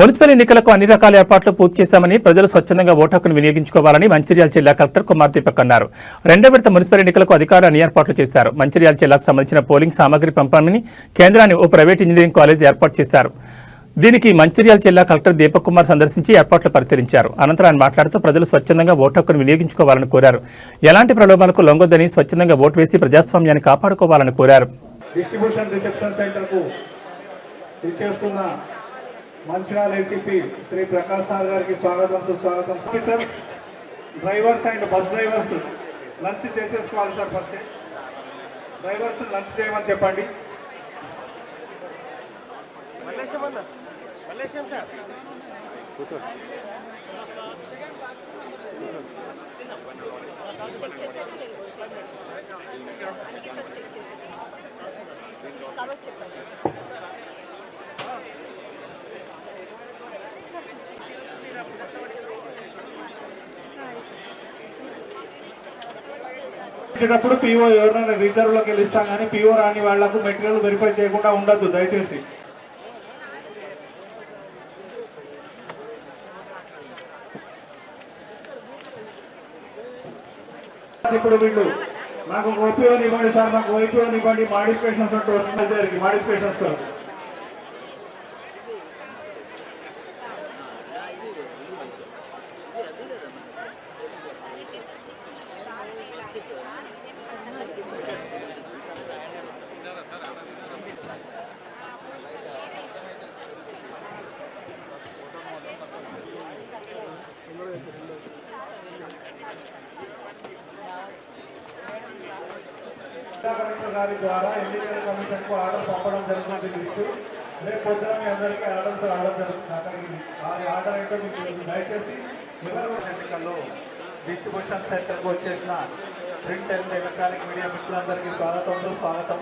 Municipal ఎన్నికలకు అన్ని రకాల ఏర్పాట్లు పూర్తి చేశామని ప్రజలు స్వచ్ఛందంగా ఓటు వినియోగించుకోవాలని మంచిర్యాల జిల్లా కలెక్టర్ కుమార్ దీపక్ అన్నారు. రెండో విడత మున్సిపల్ ఎన్నికలకు అధికారులు అన్ని ఏర్పాట్లు చేశారు. మంచిర్యాల జిల్లాకు సంబంధించిన పోలింగ్ సామాగ్రి పంపమని కేంద్రాన్ని ఓ ప్రైవేట్ ఇంజనీరింగ్ కాలేజ్ ఏర్పాటు చేశారు. దీనికి మంచిర్యాల జిల్లా కలెక్టర్ దీపక్ కుమార్ సందర్శించి ఏర్పాట్లు పరిశీలించారు. అనంతరం ఆయన మాట్లాడుతూ ప్రజలు స్వచ్ఛందంగా ఓటు హక్కును వినియోగించుకోవాలని కోరారు. ఎలాంటి ప్రలోభాలకు లొంగొద్దని స్వచ్ఛందంగా ఓటు వేసి ప్రజాస్వామ్యాన్ని కాపాడుకోవాలని కోరారు. డిస్ట్రిబ్యూషన్ రిసెప్షన్ సెంటర్కు ఇచ్చేస్తున్న మంచిర్యాల ఏసీపీ శ్రీ ప్రకాష్ సార్ గారికి స్వాగతం సుస్వాగతం. Officers drivers and bus drivers lunch చేసేసుకోవాలి సార్ ఫస్ట్ డ్రైవర్స్ లంచ్ చేయమని చెప్పండి. చెప్పండి. ఇచ్చేటప్పుడు పీఓ ఎవరైనా రిజర్వ్లోకి వెళ్ళి ఇస్తాం కానీ పీఓ రాని వాళ్ళకు మెటీరియల్ వెరిఫై చేయకుండా ఉండద్దు దయచేసి. ఇప్పుడు వీళ్ళు నాకు ఓపీఓ ఇవ్వండి సార్ నాకు ఓపీఓ ఇవ్వండి మాడిఫికేషన్స్ అంటూ వస్తుంది దగ్గరికి మాడిఫికేషన్స్ జిల్లా కలెక్టర్ గారి ద్వారా ఎన్నికల కమిషన్కు ఆర్డర్ పంపడం జరుగుతుంది లిస్టు రేపు పొద్దున మీ అందరికీ ఆర్డర్స్ రావడం జరుగుతుంది అక్కడికి ఆ ఆర్డర్ ఏంటో మీకు తెలుసు. దయచేసి ఎవరు ఎన్నికల్లో డిస్ట్రిబ్యూషన్ సెంటర్కు వచ్చేసిన ప్రింట్ అండ్ ఎలక్ట్రానిక్ మీడియా మిత్రులందరికీ స్వాగతం స్వాగతం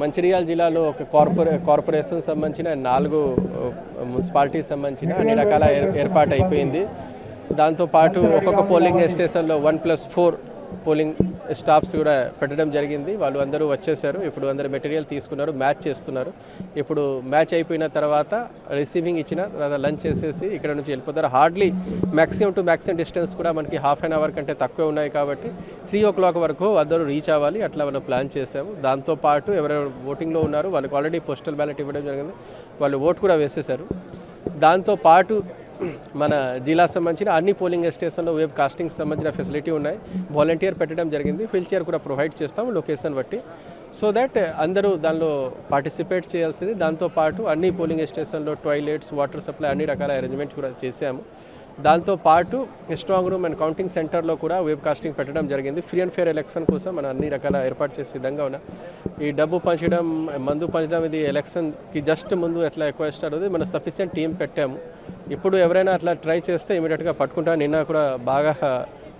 మంచిర్యాల జిల్లాలో ఒక కార్పొరే కార్పొరేషన్ సంబంధించిన నాలుగు మున్సిపాలిటీ సంబంధించిన అన్ని రకాల ఏర్- ఏర్పాటు అయిపోయింది దాంతోపాటు ఒక్కొక్క పోలింగ్ స్టేషన్లో one plus four polling staffs కూడా పెట్టడం జరిగింది. వాళ్ళు అందరూ వచ్చేసారు. ఇప్పుడు అందరు మెటీరియల్ తీసుకున్నారు మ్యాచ్ చేస్తున్నారు. ఇప్పుడు మ్యాచ్ అయిపోయిన తర్వాత రిసీవింగ్ ఇచ్చిన తర్వాత లంచ్ చేసేసి ఇక్కడ నుంచి వెళ్ళిపోతారు. Hardly maximum to maximum distance కూడా మనకి హాఫ్ అన్ అవర్ కంటే తక్కువ ఉన్నాయి కాబట్టి త్రీ ఓ క్లాక్ వరకు అందరూ రీచ్ అవ్వాలి. అట్లా మనం ప్లాన్ చేసాము. దాంతోపాటు ఎవరెవరు ఓటింగ్లో ఉన్నారు వాళ్ళకి ఆల్రెడీ పోస్టల్ బ్యాలెట్ ఇవ్వడం జరిగింది. వాళ్ళు ఓట్ కూడా వేసేశారు దాంతోపాటు మన జిల్లా సంబంధించిన అన్ని పోలింగ్ స్టేషన్లో వెబ్ కాస్టింగ్ సంబంధించిన ఫెసిలిటీ ఉన్నాయి. వాలంటీర్ పెట్టడం జరిగింది. వీల్ చైర్ కూడా ప్రొవైడ్ చేస్తాం లొకేషన్ బట్టి. సో దట్ uh, అందరూ దానిలో పార్టిసిపేట్ చేయాల్సింది. దాంతోపాటు అన్ని పోలింగ్ స్టేషన్లో టాయిలెట్స్ వాటర్ సప్లై అన్ని రకాల అరేంజ్మెంట్ కూడా చేశాము. దాంతోపాటు స్ట్రాంగ్ రూమ్ అండ్ కౌంటింగ్ సెంటర్లో కూడా వెబ్ కాస్టింగ్ పెట్టడం జరిగింది. ఫ్రీ అండ్ ఫేర్ ఎలక్షన్ కోసం మనం అన్ని రకాల ఏర్పాటు చేసే సిద్ధంగా ఉన్నాం. ఈ డబ్బు పంచడం మందు పంచడం ఇది ఎలక్షన్కి జస్ట్ ముందు ఎట్లా ఎక్కువ స్టార్ట్ అవుతుంది మనం సఫిషియెంట్ టీం పెట్టాము. ఇప్పుడు ఎవరైనా అట్లా ట్రై చేస్తే ఇమీడియట్గా పట్టుకుంటాం నిన్న కూడా బాగా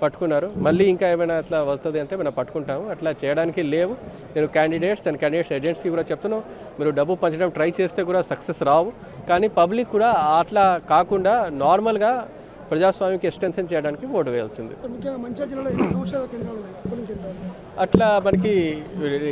పట్టుకున్నారు. మళ్ళీ ఇంకా ఏమైనా అట్లా వస్తుంది అంటే మనం పట్టుకుంటాము. అట్లా చేయడానికి లేవు. నేను క్యాండిడేట్స్ అండ్ క్యాండిడేట్స్ ఏజెంట్స్కి కూడా చెప్తున్నాను మీరు డబ్బు పంచడం ట్రై చేస్తే కూడా సక్సెస్ రావు. కానీ పబ్లిక్ కూడా అట్లా కాకుండా నార్మల్గా ప్రజాస్వామ్యకి స్ట్రెంథన్ చేయడానికి ఓటు వేయాల్సింది. అట్లా మనకి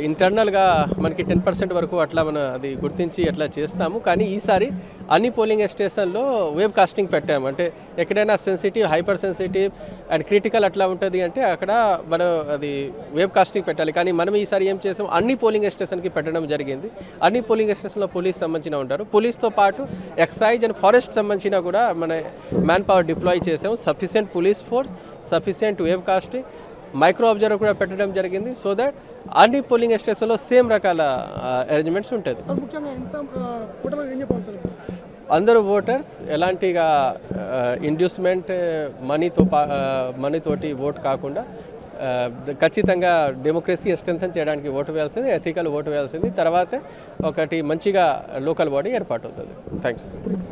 ఇంటర్నల్గా మనకి టెన్ పర్సెంట్ వరకు అట్లా మనం అది గుర్తించి అట్లా చేస్తాము. కానీ ఈసారి అన్ని పోలింగ్ స్టేషన్లో వేబ్ కాస్టింగ్ పెట్టాము. అంటే ఎక్కడైనా sensitive hyper sensitive and critical అట్లా ఉంటుంది అంటే అక్కడ మనం అది వేబ్ కాస్టింగ్ పెట్టాలి. కానీ మనం ఈసారి ఏం చేసాం? అన్ని పోలింగ్ స్టేషన్కి పెట్టడం జరిగింది. అన్ని పోలింగ్ స్టేషన్లో పోలీస్ సంబంధించిన ఉంటారు. పోలీస్తో పాటు ఎక్సైజ్ అండ్ ఫారెస్ట్ సంబంధించిన కూడా మన మ్యాన్ పవర్ డిప్లాయ్ చేసాము sufficient police force sufficient web casting micro observer కూడా పెట్టడం జరిగింది. సో దట్ అన్ని పోలింగ్ స్టేషన్లో సేమ్ రకాల అరేంజ్మెంట్స్ ఉంటుంది. అందరూ ఓటర్స్ ఎలాంటిగా ఇండ్యూస్మెంట్ మనీతో పా మనీతోటి ఓట్ కాకుండా ఖచ్చితంగా డెమోక్రసీ స్ట్రెంథన్ చేయడానికి ఓటు వేయాల్సింది ఎథికల్ ఓటు వేయాల్సింది. తర్వాత ఒకటి మంచిగా లోకల్ బాడీ ఏర్పాటు అవుతుంది థ్యాంక్ యూ